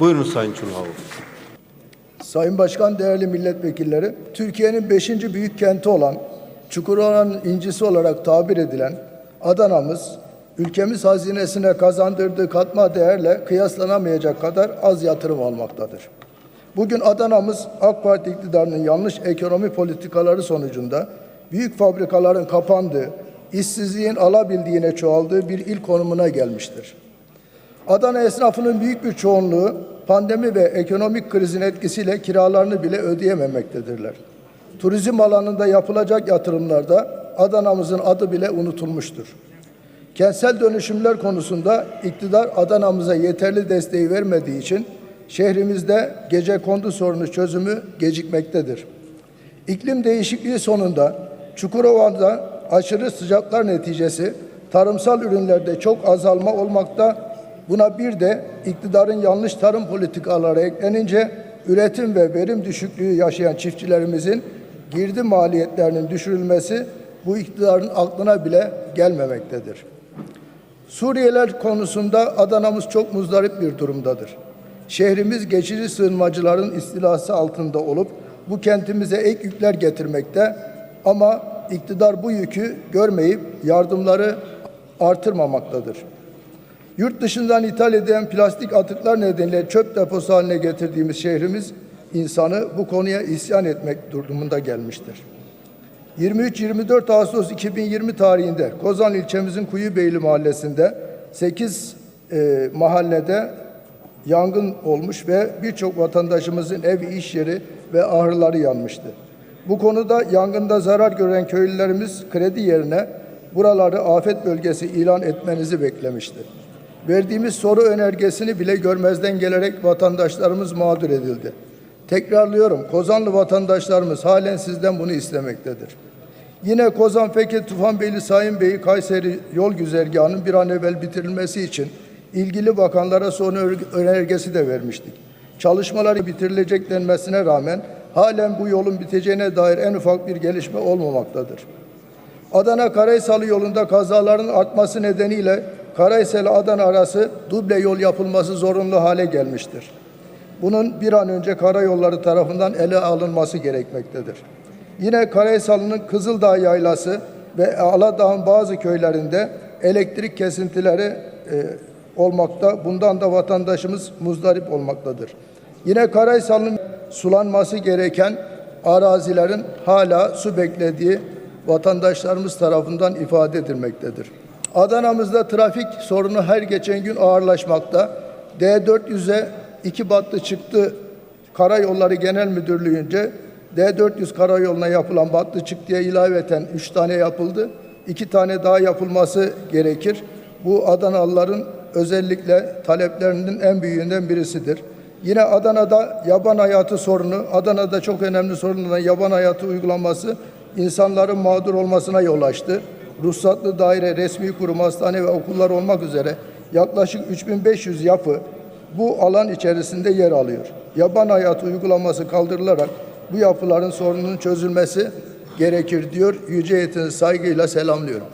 Buyurun Sayın Çulhavoğlu. Sayın Başkan, değerli milletvekilleri, Türkiye'nin beşinci büyük kenti olan Çukurova'nın incisi olarak tabir edilen Adana'mız, ülkemiz hazinesine kazandırdığı katma değerle kıyaslanamayacak kadar az yatırım almaktadır. Bugün Adana'mız AK Parti iktidarının yanlış ekonomi politikaları sonucunda büyük fabrikaların kapandığı, işsizliğin alabildiğine çoğaldığı bir il konumuna gelmiştir. Adana esnafının büyük bir çoğunluğu pandemi ve ekonomik krizin etkisiyle kiralarını bile ödeyememektedirler. Turizm alanında yapılacak yatırımlarda Adana'mızın adı bile unutulmuştur. Kentsel dönüşümler konusunda iktidar Adana'mıza yeterli desteği vermediği için şehrimizde gece kondu sorunu çözümü gecikmektedir. İklim değişikliği sonunda Çukurova'da aşırı sıcaklar neticesi tarımsal ürünlerde çok azalma olmakta. Buna bir de iktidarın yanlış tarım politikaları eklenince üretim ve verim düşüklüğü yaşayan çiftçilerimizin girdi maliyetlerinin düşürülmesi bu iktidarın aklına bile gelmemektedir. Suriyeliler konusunda Adana'mız çok muzdarip bir durumdadır. Şehrimiz geçici sığınmacıların istilası altında olup bu kentimize ek yükler getirmekte ama iktidar bu yükü görmeyip yardımları artırmamaktadır. Yurt dışından ithal edilen plastik atıklar nedeniyle çöp deposu haline getirdiğimiz şehrimiz insanı bu konuya isyan etmek durumunda gelmiştir. 23-24 Ağustos 2020 tarihinde Kozan ilçemizin Kuyubeyli mahallesinde 8 e, mahallede yangın olmuş ve birçok vatandaşımızın ev, iş yeri ve ahırları yanmıştı. Bu konuda yangında zarar gören köylülerimiz kredi yerine buraları afet bölgesi ilan etmenizi beklemişti. Verdiğimiz soru önergesini bile görmezden gelerek vatandaşlarımız mağdur edildi. Tekrarlıyorum, Kozanlı vatandaşlarımız halen sizden bunu istemektedir. Yine Kozan Feket Tufanbeyli Sayın Bey Kayseri yol güzergahının bir an evvel bitirilmesi için ilgili bakanlara son önergesi de vermiştik. Çalışmaları bitirilecek denmesine rağmen halen bu yolun biteceğine dair en ufak bir gelişme olmamaktadır. Adana Karaysalı yolunda kazaların artması nedeniyle Karaysal Adana arası duble yol yapılması zorunlu hale gelmiştir. Bunun bir an önce karayolları tarafından ele alınması gerekmektedir. Yine Karaysalı'nın Kızıldağ Yaylası ve Aladağ'ın bazı köylerinde elektrik kesintileri e, olmakta. Bundan da vatandaşımız muzdarip olmaktadır. Yine Karaysalı'nın sulanması gereken arazilerin hala su beklediği vatandaşlarımız tarafından ifade edilmektedir. Adana'mızda trafik sorunu her geçen gün ağırlaşmakta. D400'e iki battı çıktı Karayolları Genel Müdürlüğü'nce D400 karayoluna yapılan battı çıktıya ilaveten üç tane yapıldı. iki tane daha yapılması gerekir. Bu Adanalıların özellikle taleplerinin en büyüğünden birisidir. Yine Adana'da yaban hayatı sorunu, Adana'da çok önemli sorun olan yaban hayatı uygulanması insanların mağdur olmasına yol açtı. Ruhsatlı daire, resmi kurum, hastane ve okullar olmak üzere yaklaşık 3500 yapı bu alan içerisinde yer alıyor. Yaban hayatı uygulaması kaldırılarak bu yapıların sorununun çözülmesi gerekir diyor. Yüce heyetini saygıyla selamlıyorum.